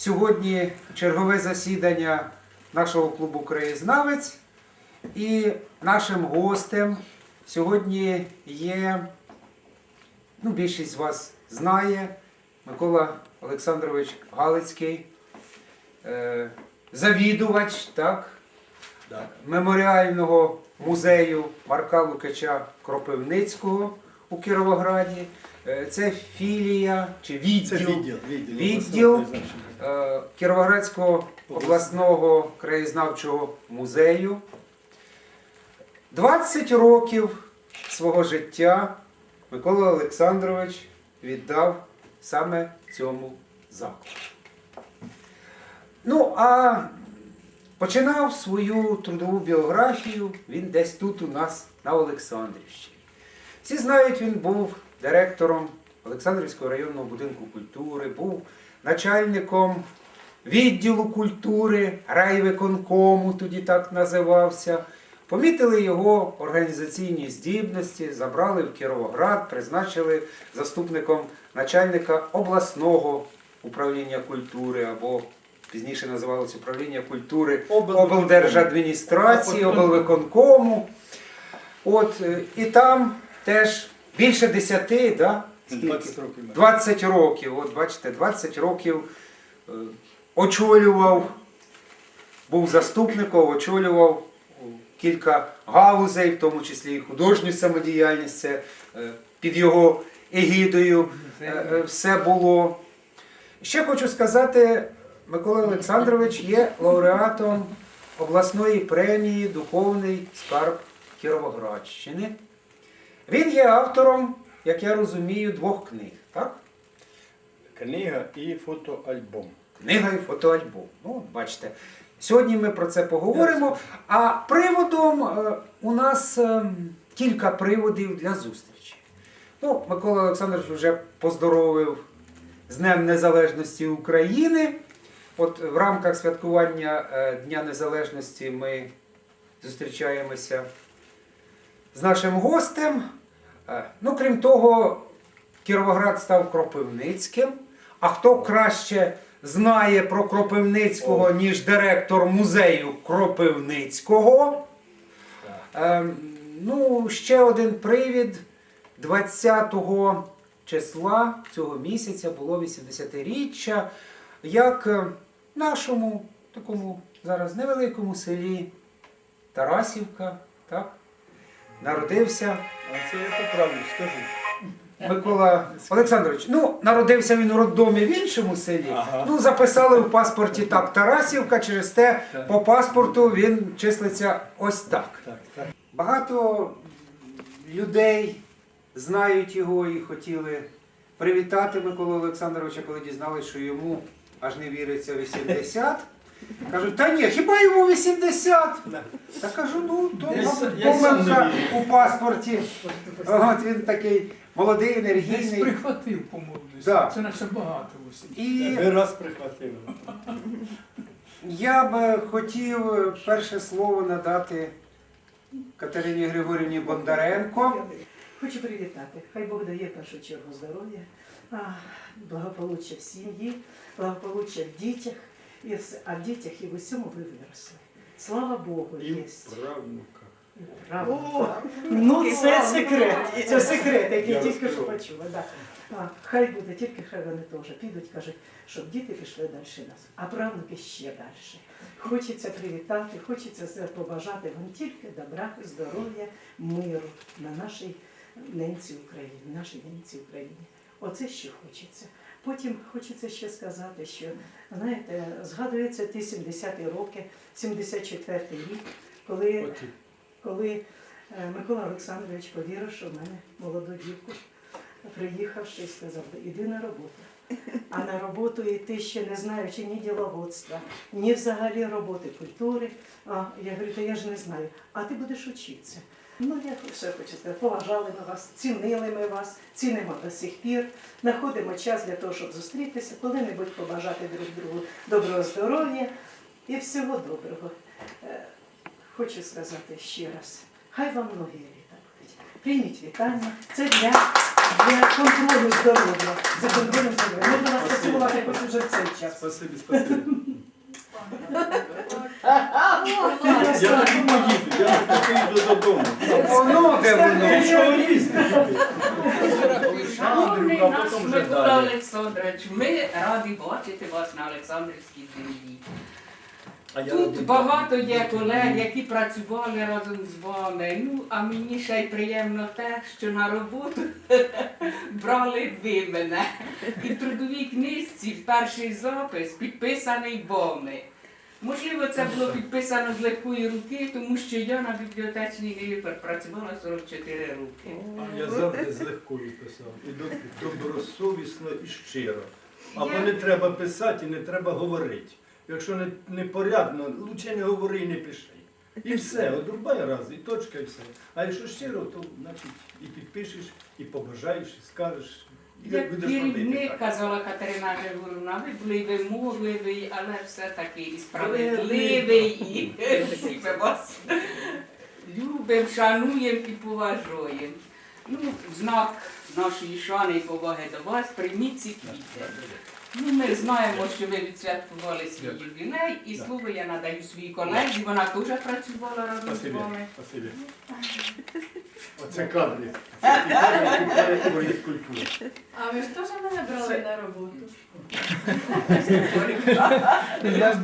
Сьогодні чергове засідання нашого клубу Краєзнавець. І нашим гостем сьогодні є, ну, більшість з вас знає, Микола Олександрович Галицький, е, завідувач так, меморіального музею Марка Лукача Кропивницького у Кіровограді. Е, Це філія чи Це відділ, відділ. Відділ, Відділ. призначення. е, Кіровоградського обласного краєзнавчого музею. 20 років свого життя Микола Олександрович віддав саме цьому закладу. Ну, а починав свою трудову біографію він десь тут у нас на Олександрівщині. Всі знають, він був директором Олександрівського районного будинку культури, був начальником відділу культури, райвиконкому, тоді так називався. Помітили його організаційні здібності, забрали в Кіровоград, призначили заступником начальника обласного управління культури або пізніше називалося управління культури облдержадміністрації, облвиконкому. От, е, і там теж більше 10, да? 20 років. 20 років, от бачите, 20 років е, очолював, був заступником, очолював е, кілька галузей, в тому числі і художню самодіяльність, це е, під його егідою все було. Ще хочу сказати, Микола Олександрович є лауреатом обласної премії Духовний скарб Кіровоградщини. Він є автором, як я розумію, двох книг. Так? Книга і фотоальбом. Книга і фотоальбом. Ну, бачите. Сьогодні ми про це поговоримо. А приводом е, у нас е, кілька приводів для зустрічі. Ну, Микола Олександрович вже поздоровив з Днем Незалежності України. От в рамках святкування е, Дня Незалежності ми зустрічаємося з нашим гостем. Е, Ну, крім того, Кіровоград став Кропивницьким. А хто краще знає про Кропивницького, ніж директор музею Кропивницького? Ем, ну, ще один привід. 20 числа цього місяця було 80-річчя, як е, нашому такому зараз невеликому селі Тарасівка, так, народився А це я поправлю, скажу. Микола Олександрович, ну, народився він у роддомі в іншому селі. Ага. Ну, записали в паспорті так Тарасівка, через те Так. по паспорту він числиться ось так. Так, так. Багато людей знають його і хотіли привітати Миколу Олександровича, коли дізналися, що йому аж не віриться 80. Кажуть, та ні, хіба йому 80? Та кажу, ну, то Я мабуть, с- я сам помилка у паспорті. От він такий молодий, Десь енергійний. прихватив по молодості. Да. Це наше багато ось. І Ви раз прихватили. я б хотів е, перше слово надати Катерині Григорівні Бондаренко. Хочу привітати. Хай Бог дає в першу чергу здоров'я, а, благополуччя в сім'ї, благополуччя в дітях, і вс- а в дітях і в усьому ви виросли. Слава Богу, І є. правнука. Правда. Ну, це секрет. Це секрет, який Я тільки що почула. Да. А, хай буде, тільки хай вони теж підуть, кажуть, щоб діти пішли далі нас, а правнуки ще далі. Хочеться привітати, хочеться це побажати вам тільки добра, здоров'я, миру на нашій ненці Україні, нашій ненці Україні. Оце що хочеться. Потім хочеться ще сказати, що знаєте, згадується ті 70-ті роки, 74-й рік, коли коли е, Микола Олександрович повірив, що в мене молоду дівку, приїхавши, сказав, іди на роботу. А на роботу йти ще не знаючи ні діловодства, ні взагалі роботи культури. А я говорю, та я ж не знаю. А ти будеш вчитися. Ну, я все хочу сказати, поважали ми вас, цінили ми вас, цінимо до сих пір, знаходимо час для того, щоб зустрітися, коли-небудь побажати друг другу доброго здоров'я і всього доброго. Е, Хочу сказати ще раз, хай вам ноги літа будуть, Прийміть вітання. Це для, для контролю здоров'я. За контролем здоров'я. Ми до вас працювати якось уже в цей час. Спасибі, спасибі. Я не думаю їду, я не поїду додому. Воно де воно. Ти чого? Шановний наш Микола. Олександрович, ми раді бачити вас на Олександрівській землі. Тут багато є колег, які працювали разом з вами. Ну, а мені ще й приємно те, що на роботу брали ви мене. І в трудовій книжці перший запис підписаний вами. Можливо, це було підписано з легкої руки, тому що я на бібліотечній ниві працювала 44 роки. Я завжди з легкою писав. І добросовісно і щиро. Або Я- не треба писати і не треба говорити. Якщо не, не порядно, лучше не говори і не пиши. І все, одрубай раз, і точка, і все. А якщо щиро, то значить і підпишеш, і побажаєш, і скажеш. Робити керівник, казала Катерина Григорівна, ви були вимогливий, але все-таки і справедливий, і всі ми вас любимо, шануємо і поважаємо. Ну, в знак нашої шани і поваги до вас, прийміть ці квіти. Ну, ми знаємо, що ви відсвяткували свій ювілей, і слово я надаю своїй колезі, вона теж працювала разом з вами. спасибі. Оце кадри. Це ті кадри, які перетворюють. А ви ж теж мене брали на роботу? Я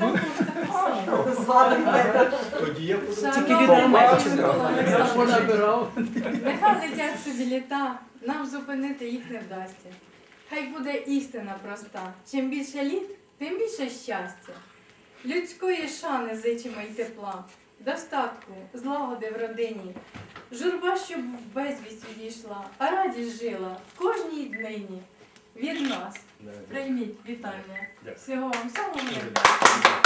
Тоді я буду. Тільки від. Нехай летять собі літа, нам зупинити їх не вдасться. Хай буде істина проста. Чим більше літ, тим більше щастя. Людської шани зичимо й тепла, достатку, злагоди в родині. Журба, щоб в безвість відійшла, а радість жила в кожній днині. Від нас прийміть вітання. Всього вам самого найкращого.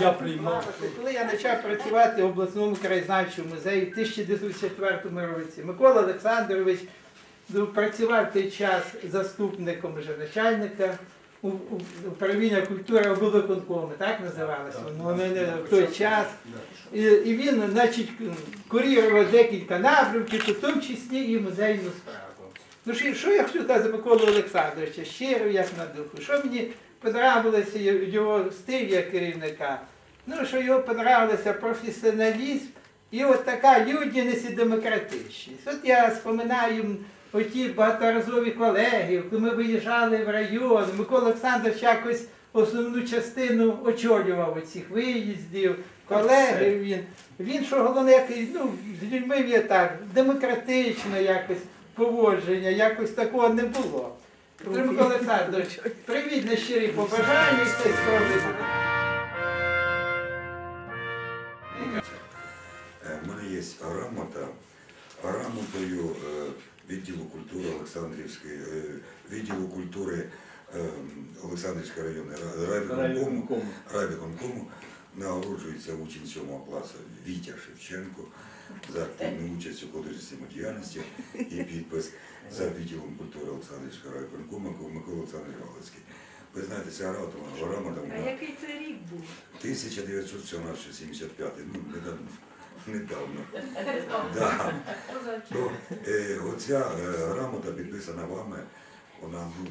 Я, приймав, Коли я почав працювати в обласному краєзнавчому музеї в 1904 році, Микола Олександрович працював той час заступником вже начальника управління культури облвиконкому, так називалося воно мене в той час. І, і він, значить, курірував декілька напрямків, в тому числі і музейну справу. Ну що, що я хочу казати Миколу Олександровича, щиро як на духу, що мені подобалося його стиль як керівника, ну що його подобався професіоналізм і от така людяність і демократичність. От я споминаю оті багаторазові колеги, коли ми виїжджали в район, Микола Олександрович якось основну частину очолював оцих виїздів, колеги він. Він що головне, який, ну, з людьми він так, демократично якось поводження, якось такого не було. Микола Олександрович, привіт на щирі побажання спробуйте. Е, В мене є грамота, грамотою е, відділу культури Олександрівської, е, відділу культури е, Олександрівської районної ра- райвиконкому, райвиконкому. нагороджується учень 7 класу Вітя Шевченко за активну участь у художній самодіяльності і підпис за відділом культури Олександрівського райвиконкому Микола Олександрович Галицький. Ви знаєте, ця грамота, грамота А який це рік був? 1975, ну, недавно. Недавно. Да. Ну, е, оця е, грамота підписана вами, вона ну,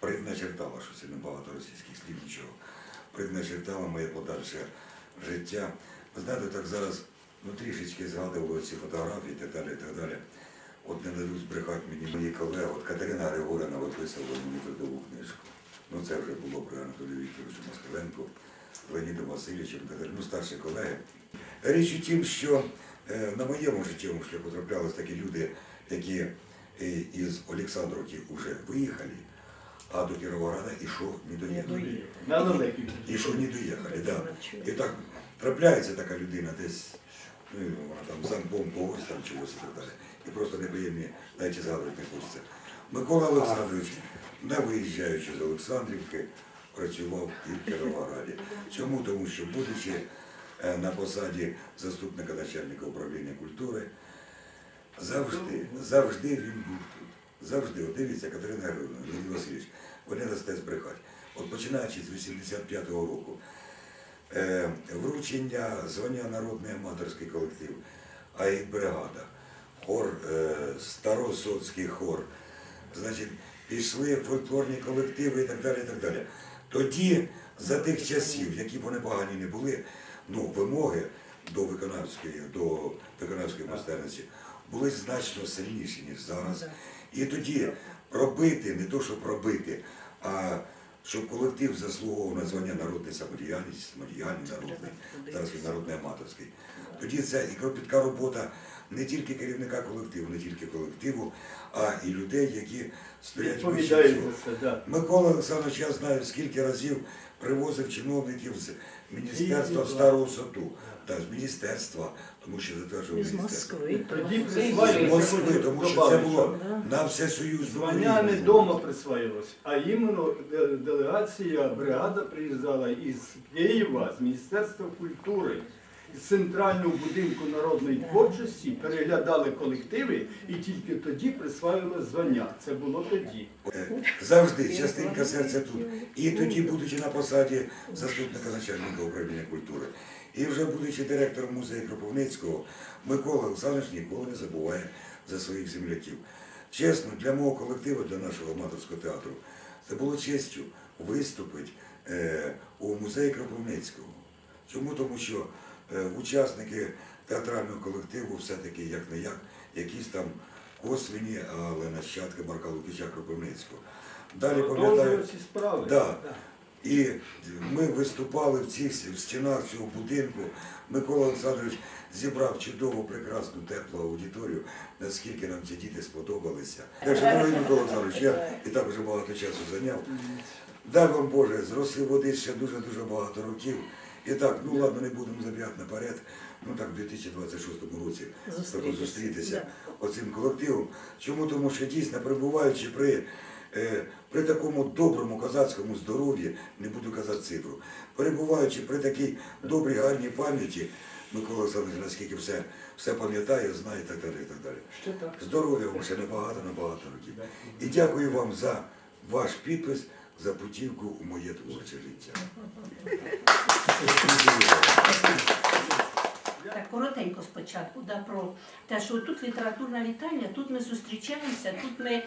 предначертала, що це не багато російських слів, нічого. Предначертала моє подальше життя. Ви знаєте, так зараз ну, трішечки згадували ці фотографії і так далі, і так далі. От не дадуть збрехати мені мої колеги, от Катерина Григорівна виписувала мені трудову книжку. Ну це вже було при Анатолію Вікторовичу Москаленко, Леонідом Васильовичем, ну, старші колеги. Річ у тім, що е, на моєму життєвому шляху траплялись такі люди, які е, із Олександровки вже виїхали, а до Кіровограда і що не доїхали. На далекий. І що не доїхали, да. І так трапляється така людина десь, ну, вона там зампом когось там чогось і так далі. І просто неприємні, навіть згадувати не хочеться. Микола Олександрович, не виїжджаючи з Олександрівки, працював і в Кіровограді. Чому? Тому що, будучи на посаді заступника начальника управління культури, завжди, завжди він був тут. Завжди, от дивіться, Катерина Григорівна, Леонід Васильович, ви не дасте збрехати. От починаючи з 85-го року, е, вручення звання народний аматорський колектив, а й бригада. Хор, е, старосоцький хор. Значить, пішли фольклорні колективи і так далі. і так далі. Тоді, за тих часів, які вони погані не були, ну, вимоги до виконавської, до виконавської майстерності були значно сильніші, ніж зараз. І тоді робити, не то, щоб робити, а щоб колектив заслуговував на звання народний самодіяльність, самодіяльний народний, зараз він народний аматорський. Тоді це і кропітка робота не тільки керівника колективу, не тільки колективу, а і людей, які стоять вище. Микола Олександрович, я знаю, скільки разів привозив чиновників з міністерства в саду Стару та з міністерства, тому що затверджував Із міністерство. Москви. Тоді З Москви, тому що це було на всесоюзну Звання не рівні. вдома присвоїлось, а іменно де- делегація, бригада приїздала із Києва, з Міністерства культури, з центрального будинку народної творчості, переглядали колективи і тільки тоді присвоїли звання. Це було тоді. Завжди частинка серця тут. І тоді, будучи на посаді заступника начальника управління культури, і вже будучи директором музею Кропивницького, Микола Олександрович ніколи не забуває за своїх земляків. Чесно, для мого колективу, для нашого аматорського театру, це було честю виступити е, у музеї Кропивницького. Чому? Тому що учасники театрального колективу все-таки як не як, якісь там косвені, але нащадки Марка Лукича Кропивницького. Далі пам'ятаю, справи. Да. і ми виступали в цих в стінах цього будинку. Микола Олександрович зібрав чудову, прекрасну, теплу аудиторію, наскільки нам ці діти сподобалися. Так що, дорогий Микола Олександрович, я і так вже багато часу зайняв. Дай вам Боже, з роси води ще дуже-дуже багато років. І так, ну ладно, не будемо забігати наперед. Ну так, в 2026 році Зустрітися. зустрітися оцим колективом. Чому? Тому що дійсно, перебуваючи при, е, при такому доброму козацькому здоров'ї, не буду казати цифру, перебуваючи при такій добрій, гарній пам'яті, Микола Олександрович, наскільки все, все пам'ятає, знає і так далі. І так далі. Здоров'я вам ще набагато, набагато років. І дякую вам за ваш підпис, за путівку у моє творче життя. Так, коротенько спочатку, да, про те, що тут літературна вітальня, тут ми зустрічаємося, тут ми,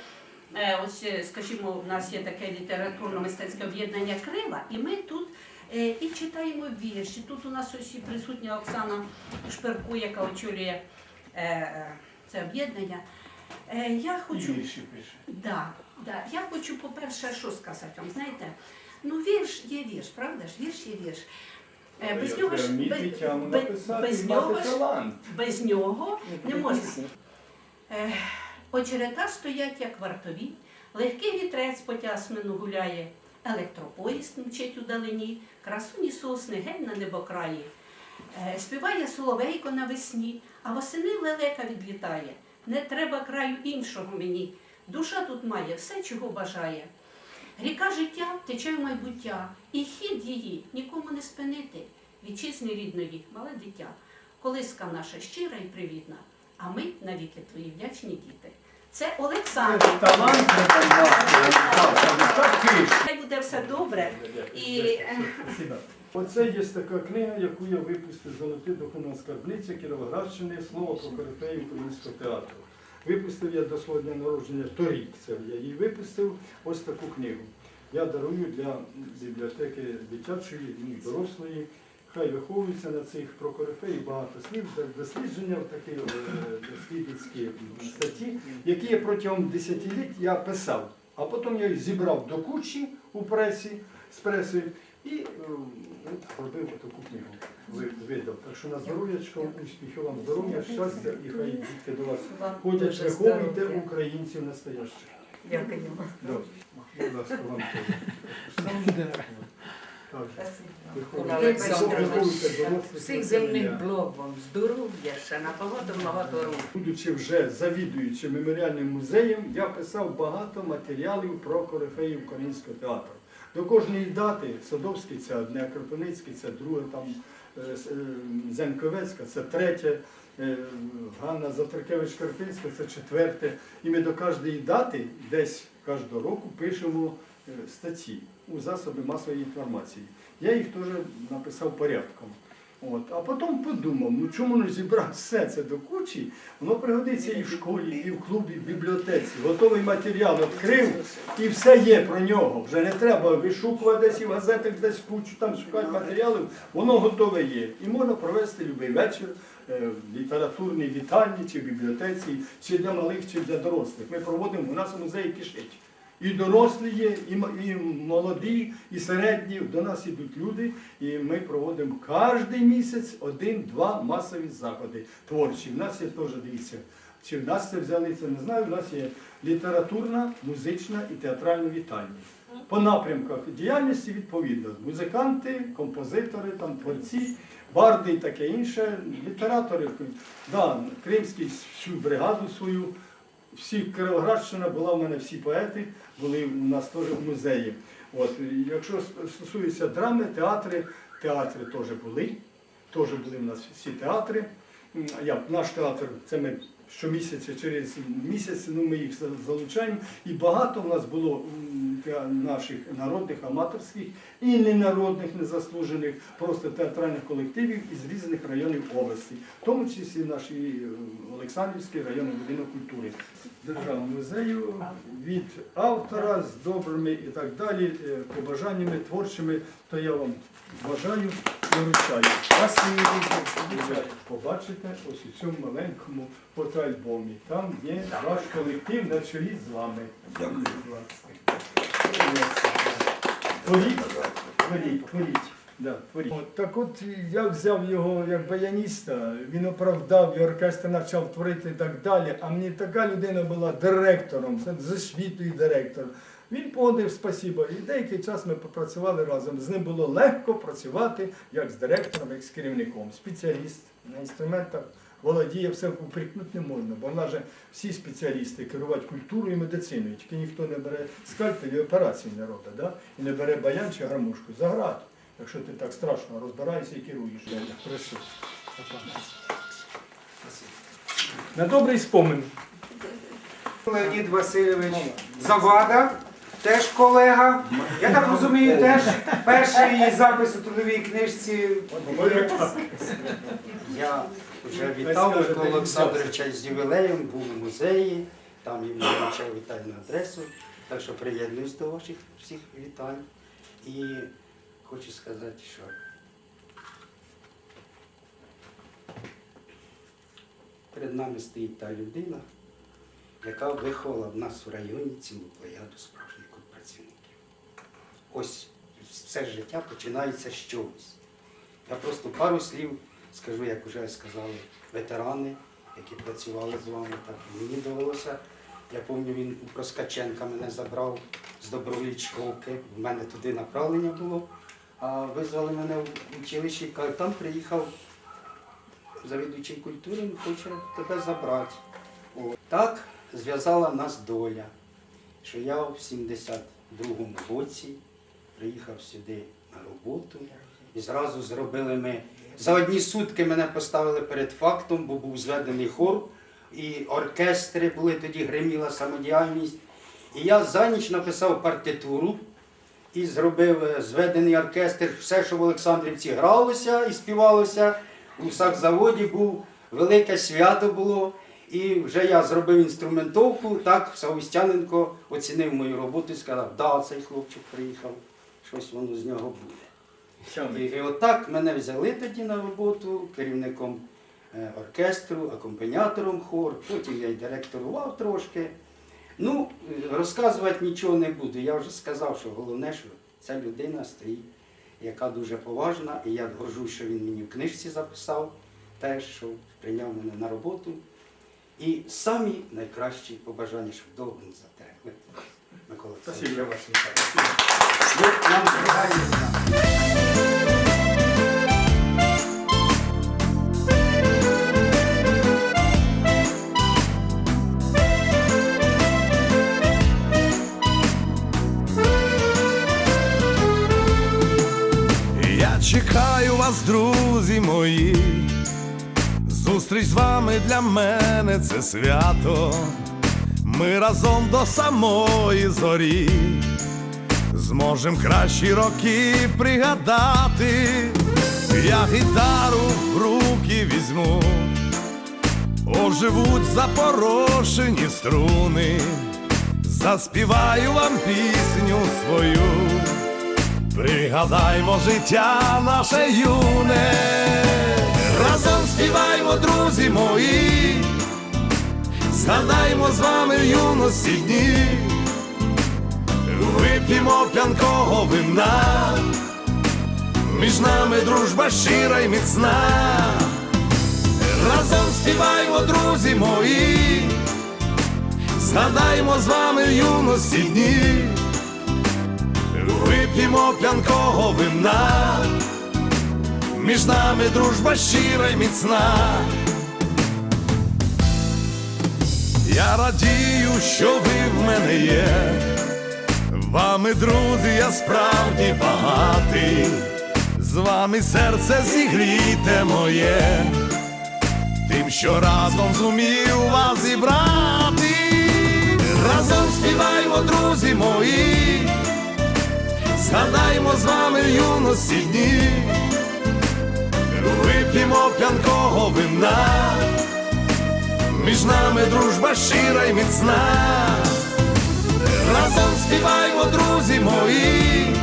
е, ось, е, скажімо, у нас є таке літературно-мистецьке об'єднання Крила, і ми тут е, і читаємо вірші. Тут у нас ось і присутня Оксана Шперку, яка очолює це об'єднання. Е, я І хочу вірші пише. Да, да. Я хочу, по-перше, що сказати вам, знаєте, ну вірш є вірш, правда ж? Вірш є вірш. Е, Без нього ж без, без, без нього ж без нього не можна. Е, Очерета стоять, як вартові, легкий вітрець по тясмину гуляє, електропоїзд мчить удалині, красуні сосни геть на небокраї. Е, Співає соловейко навесні, а восени лелека відлітає. Не треба краю іншого мені. Душа тут має все, чого бажає. Ріка життя тече в майбуття, і хід її нікому не спинити. Вітчизни рідної, мале дитя, колиска наша щира і привітна, а ми навіки твої вдячні діти. Це Олександр. Хай буде все добре. І Оце є така книга, яку я випустив Золотий духовна скарбниця Кіровоградщини Слово про корифеї українського театру. Випустив я до народження торік. Це я її випустив ось таку книгу. Я дарую для бібліотеки дитячої і дорослої. Хай виховується на цих про корифеї багато слів, дослідження такі е, дослідницькі статті, які я протягом десятиліть я писав. А потім я їх зібрав до кучі у пресі з преси і е, робив таку книгу. ви- Видав. Так що на здоров'ячко, успіхів вам здоров'я, щастя і хай дітки до вас ходять, дуже виховуйте здоров'я. українців настоящих. Дякуємо. Добре. Будь ласка, вам теж. Так, Микола виховуйте. Олександрович, Виховуйте дорослих Всіх земних благ вам здоров'я ще на багато-багато років. Будучи вже завідуючим меморіальним музеєм, я писав багато матеріалів про корифеїв українського театру. До кожної дати Садовський це одне, Кропивницький це друге, там е, е, Зенковецька це третє, е, Ганна Завтракевич Карпинська це четверте. І ми до кожної дати десь кожного року пишемо статті у засоби масової інформації. Я їх теж написав порядком. От. А потім подумав, ну чому не зібрати все це до кучі? Воно пригодиться і в школі, і в клубі, і в бібліотеці. Готовий матеріал відкрив, і все є про нього. Вже не треба вишукувати десь і в газетах, десь кучу там шукати матеріалів, воно готове є. І можна провести будь-який вечір е, в літературній вітальні чи в бібліотеці, чи для малих, чи для дорослих. Ми проводимо у нас у музеї кишить. І дорослі є, і, молоді, і середні. До нас ідуть люди, і ми проводимо кожен місяць один-два масові заходи творчі. У нас є теж, дивіться, чи в нас це взяли, це не знаю. У нас є літературна, музична і театральна вітальня. По напрямках діяльності відповідно. Музиканти, композитори, там, творці, барди і таке інше, літератори. Да, Кримський всю бригаду свою всі Кировоградщина була в мене всі поети, були у нас теж в музеї. От, якщо стосується драми, театри, театри теж були. Теж були в нас всі театри. Я, наш театр, це ми щомісяця через місяць ну, ми їх залучаємо. І багато в нас було наших народних, аматорських і ненародних, незаслужених, просто театральних колективів із різних районів області, в тому числі наш і, е, Олександрівський районний будинок культури. Державного музею від автора з добрими і так далі, е, побажаннями творчими, то я вам бажаю і вручаю. Вас не Ви побачите ось у цьому маленькому фотоальбомі. Там є ваш колектив на чолі з вами. Дякую. Творіть, творіть, творіть. Да, творіть. От, так от я взяв його як баяніста, він оправдав, і оркестр почав творити і так далі. А мені така людина була директором, з освітою директор. Він погодив спасіба. І деякий час ми попрацювали разом. З ним було легко працювати як з директором, як з керівником. Спеціаліст на інструментах володіє, все упрекнути не можна, бо в нас же всі спеціалісти керувати культурою і медициною. Тільки ніхто не бере скальпель і операції не робить, да? і не бере баян чи гармошку. Заграти, якщо ти так страшно розбираєшся і керуєш. Прошу. На добрий спомин. Леонід Васильович Завада, теж колега. Я так розумію, теж перший запис у трудовій книжці. Я вже вітав Микола Олександровича з ювілеєм, був у музеї, там йому вручав вітальну адресу. Так що приєднуюсь до ваших всіх вітань. І хочу сказати, що перед нами стоїть та людина, яка виховала в нас в районі цілу плеяду справжніх працівників. Ось все життя починається з чогось. Я просто пару слів скажу, як вже сказали ветерани, які працювали з вами, так і мені довелося. Я пам'ятаю, він у Проскаченка мене забрав з Добровільчковки, в мене туди направлення було. А визвали мене в училище і там приїхав завідуючий культури, він хоче тебе забрати. О, Так зв'язала нас доля, що я в 72-му році приїхав сюди на роботу і зразу зробили ми. За одні сутки мене поставили перед фактом, бо був зведений хор, і оркестри були, тоді гриміла самодіяльність. І я за ніч написав партитуру і зробив е, зведений оркестр, все, що в Олександрівці гралося і співалося. У сакзаводі був велике свято було. І вже я зробив інструментовку, так Савустяненко оцінив мою роботу і сказав, да, цей хлопчик приїхав, щось воно з нього буде. І, і отак мене взяли тоді на роботу керівником е, оркестру, акомпаніатором хор, потім я й директорував трошки. Ну, е, розказувати нічого не буду. Я вже сказав, що головне, що ця людина стоїть, яка дуже поважна, і я горжусь, що він мені в книжці записав, теж, що прийняв мене на роботу. І самі найкращі побажання, щоб довго не затерпли. Микола Спасибо, я вас вітаю. Чекаю вас, друзі мої. Зустріч з вами для мене це свято. Ми разом до самої зорі. Зможем кращі роки пригадати. я гітару в руки візьму, оживуть запорошені струни, заспіваю вам пісню свою, пригадаймо життя наше юне, співаймо, друзі мої, згадаймо з вами юності дні, вип'ємо п'янкого вина між нами дружба щира й міцна. Разом співаймо, друзі мої, згадаймо з вами юності дні, вип'ємо п'янкого вина, між нами дружба щира й міцна. Я радію, що ви в мене є, вами, друзі, я справді багатий. З вами серце зігріте моє, тим, що разом зумів вас зібрати, разом співаймо, друзі мої, згадаймо з вами юності дні, вип'ємо п'янкого вина, між нами дружба щира й міцна, разом співаймо, друзі мої.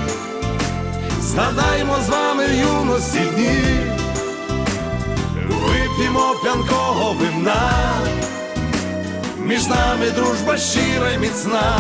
Згадаймо з вами юності дні, вип'ємо п'янкого вина, між нами дружба щира й міцна.